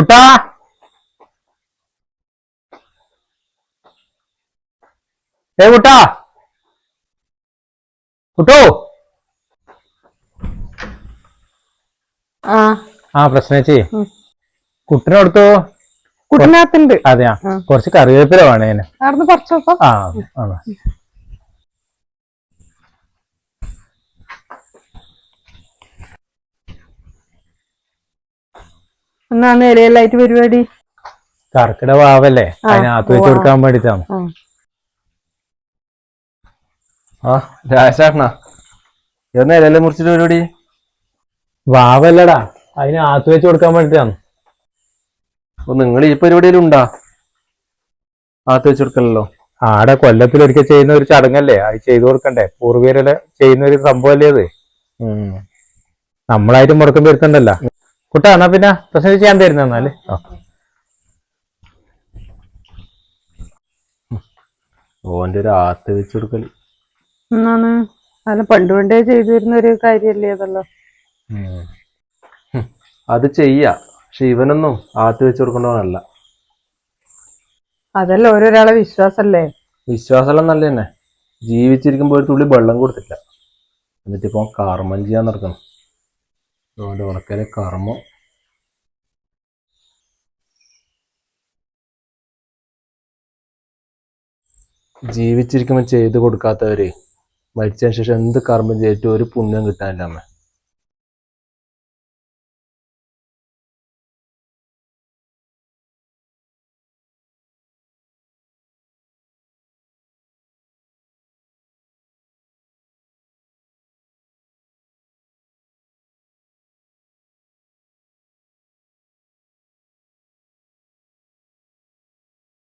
കുട്ടാ. ഏ കുട്ടാ. കുട്ടോ. ആ. ആ പ്രശ്നേച്ചി. കുട്ടിനോടുത്തു കുട്ടനകത്തുണ്ട്. അതെയാ. കുറച്ച് കറിവേപ്പില വേണേന്. കുറച്ചോ ആ ആണ് എന്നാണ് ഇലയിലായിട്ട് പരിപാടി കർക്കിട വാവല്ലേ അതിനകത്ത് വെച്ച്. കൊടുക്കാൻ വേണ്ടിട്ടാണ് ആ. രാജേഷാട്ടനാ എന്നാ ഇലല്ലേ മുറിച്ചിട്ട് പരിപാടി വാവല്ലടാ അതിനകത്ത് വെച്ച് കൊടുക്കാൻ വേണ്ടിട്ടാണ് അപ്പൊ നിങ്ങൾ ഈ പരിപാടിയിലുണ്ടാ ആത്ത് വെച്ച് കൊടുക്കണല്ലോ ആടെ കൊല്ലത്തിലൊരിക്കൽ ചെയ്യുന്ന ഒരു ചടങ്ങല്ലേ? അത് ചെയ്തു കൊടുക്കണ്ടേ? പൂർവീകരുടെ ചെയ്യുന്ന ഒരു സംഭവമല്ലേ അത്? നമ്മളായിട്ട് മുടക്കം വരുത്തണ്ടല്ല. കുട്ടാ എന്നാ പിന്നെ പ്രശ്നം ചെയ്യാൻ തരുന്ന എന്നാൽ. ഓന്റെ ഒരു ആത്ത് വെച്ച് കൊടുക്കൽ എന്നാണ്? അല്ല പണ്ട് പണ്ടേ ചെയ്തു വരുന്ന ഒരു കാര്യല്ലേ അതല്ലോ. അത് ചെയ്യാ പക്ഷെ ഇവനൊന്നും ആത്ത് വെച്ച് കൊടുക്കേണ്ടവനല്ല. അതല്ല ഓരോരാളെ വിശ്വാസല്ലേ? വിശ്വാസമെല്ലാം നല്ല തന്നെ. ജീവിച്ചിരിക്കുമ്പോൾ ഒരു തുള്ളി വെള്ളം കൊടുത്തില്ല. എന്നിട്ടിപ്പോ കർമ്മം ചെയ്യാൻ നടക്കണം അതുകൊണ്ട് ഉണക്കലെ കർമ്മം ജീവിച്ചിരിക്കുമ്പോൾ ചെയ്തു കൊടുക്കാത്തവര് മരിച്ചതിന് ശേഷം എന്ത് കർമ്മം ചെയ്തിട്ട് ഒരു പുണ്യം കിട്ടാനില്ല അമ്മ.